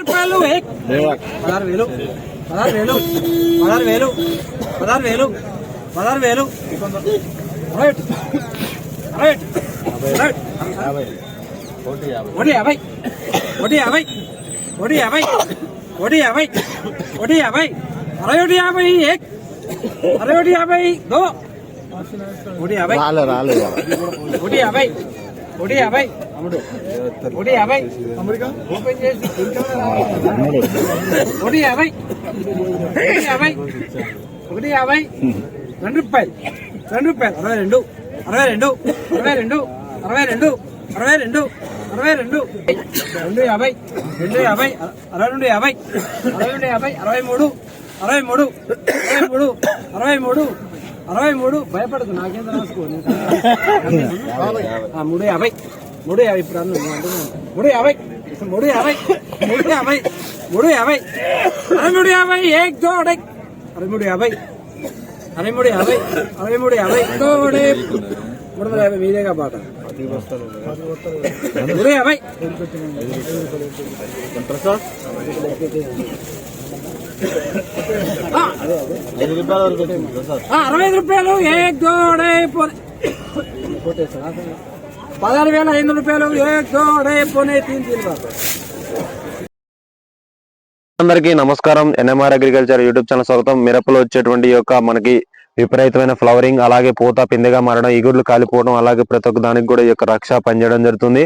రూపాయలు ఏక్. పదహారు వేలు పదహారు వేలు పదహారు వేలు పదహారు వేలు పదహారు వేలు రైట్ రైట్ రైట్ ఒకటి యాభై ఒకటి యాభై ఒకటి యాభై ఒకటి యాభై ఒకటి యాభై అరవై ఒకటి యాభై ఏక్ అరవై ఒకటి యాభై దో ఒకటి యాభై రాలే రాలే ఒకటి యాభై ఒకటి యాభై ఒకటి యాభై. ఓపెన్ చేసి ఒకటి యాభై. ఒకటి యాభై. ఒకటి యాభై. రెండు రూపాయలు. రెండు రూపాయలు. అరవై రెండు. అరవై రెండు. అరవై రెండు. అరవై రెండు. అరవై రెండు. అరవై రెండు. రెండు యాభై. రెండు యాభై. అరవై రెండు యాభై. అరవై రెండు యాభై. అరవై మూడు. అరవై మూడు. అరవై మూడు. అరవై మూడు. అరవై మూడు. భయపడదు నాకేం రాసుకో. ఆ, మూడు యాభై. మూడు యాభై ఇప్పుడు అన్న నువ్వు అంటున్నావు. మూడు యాభై. మూడు యాభై. మూడు యాభై. మూడు యాభై. అరవై మూడు యాభై ఏక్ దోడే. అరవై మూడు యాభై. అరవై మూడు యాభై. అరవై మూడు యాభై. దోడే. మూడు వందల యాభై మీదేగా బాట. మూడు యాభై. ప్రసాద్ అరవై రూపాయలు ఏక్ దోడే. పోనే. పదహారు వేల ఐదు రూపాయలు అందరికీ నమస్కారం. ఎన్ఎంఆర్ అగ్రికల్చర్ యూట్యూబ్ ఛానల్ స్వాగతం. మిరపలో వచ్చేటువంటి యొక్క మనకి విపరీతమైన ఫ్లవరింగ్ అలాగే పూత పిందెగా మారడం ఇగుర్లు కాలిపోవడం అలాగే ప్రతి ఒక్క దానికి కూడా ఈ యొక్క రక్ష పనిచేయడం జరుగుతుంది.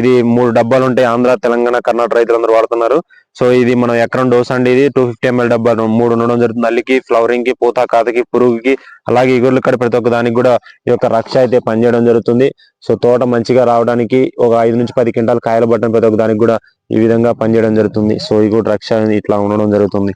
ఇది మూడు డబ్బాలు ఉంటాయి ఆంధ్ర తెలంగాణ కర్ణాటక రైతులందరూ వాడుతున్నారు. సో ఇది మనం ఎకరం డోస్ అండి ఇది. టూ ఫిఫ్టీ ఎంఎల్ డబ్బా మూడు ఉండడం జరుగుతుంది. అల్లికి ఫ్లవరింగ్కి పూత కాతకి పురుగుకి అలాగే ఇగుర్లు కడి ప్రతి ఒక్క దానికి కూడా ఈ యొక్క రక్ష అయితే పనిచేయడం జరుగుతుంది. సో తోట మంచిగా రావడానికి ఒక ఐదు నుంచి పది క్వింటాలు కాయలు పట్టడం ప్రతి ఒక్క దానికి కూడా ఈ విధంగా పనిచేయడం జరుగుతుంది. సో ఈ కూడా రక్ష ఇట్లా ఉండడం జరుగుతుంది.